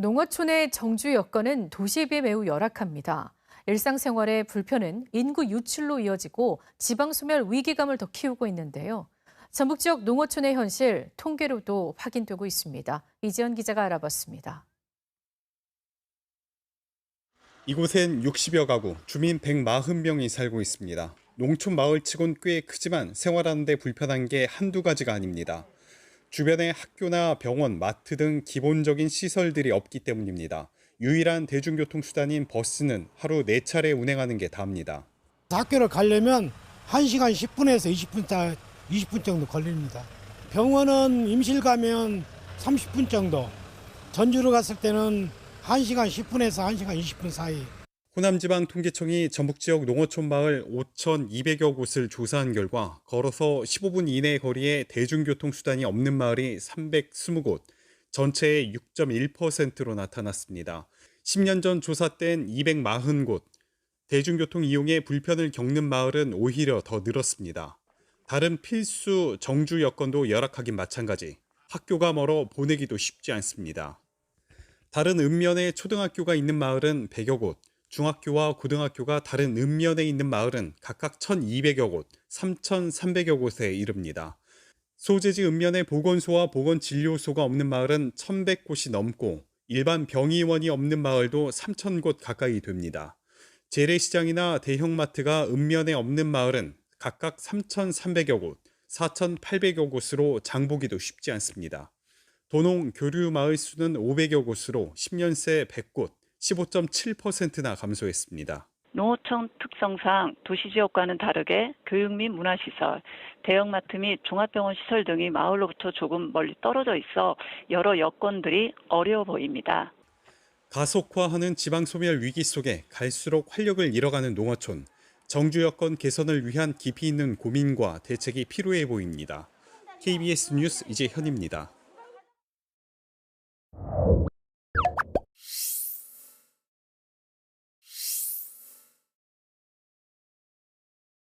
농어촌의 정주 여건은 도시에 매우 열악합니다. 일상생활의 불편은 인구 유출로 이어지고 지방 소멸 위기감을 더 키우고 있는데요. 전북 지역 농어촌의 현실 통계로도 확인되고 있습니다. 이지연 기자가 알아봤습니다. 이곳엔 60여 가구, 주민 140명이 살고 있습니다. 농촌 마을치곤 꽤 크지만 생활하는 데 불편한 게 한두 가지가 아닙니다. 주변에 학교나 병원, 마트 등 기본적인 시설들이 없기 때문입니다. 유일한 대중교통 수단인 버스는 하루 4차례 운행하는 게 다입니다. 학교를 가려면 1시간 10분에서 20분, 20분 정도 걸립니다. 병원은 임실 가면 30분 정도, 전주로 갔을 때는 1시간 10분에서 1시간 20분 사이. 호남지방통계청이 전북 지역 농어촌 마을 5,200여 곳을 조사한 결과 걸어서 15분 이내 거리에 대중교통 수단이 없는 마을이 320곳, 전체의 6.1%로 나타났습니다. 10년 전 조사 땐 240곳, 대중교통 이용에 불편을 겪는 마을은 오히려 더 늘었습니다. 다른 필수 정주 여건도 열악하긴 마찬가지. 학교가 멀어 보내기도 쉽지 않습니다. 다른 읍면에 초등학교가 있는 마을은 100여 곳, 중학교와 고등학교가 다른 읍면에 있는 마을은 각각 1,200여 곳, 3,300여 곳에 이릅니다. 소재지 읍면에 보건소와 보건진료소가 없는 마을은 1,100곳이 넘고 일반 병의원이 없는 마을도 3,000곳 가까이 됩니다. 재래시장이나 대형마트가 읍면에 없는 마을은 각각 3,300여 곳, 4,800여 곳으로 장보기도 쉽지 않습니다. 도농 교류 마을 수는 500여 곳으로 10년 새 100곳, 15.7%나 감소했습니다. 농어촌 특성상 도시 지역과는 다르게 교육 및 문화시설, 대형마트 및 종합병원 시설 등이 마을로부터 조금 멀리 떨어져 있어 여러 여건들이 어려워 보입니다. 가속화하는 지방소멸 위기 속에 갈수록 활력을 잃어가는 농어촌. 정주 여건 개선을 위한 깊이 있는 고민과 대책이 필요해 보입니다. KBS 뉴스 이재현입니다.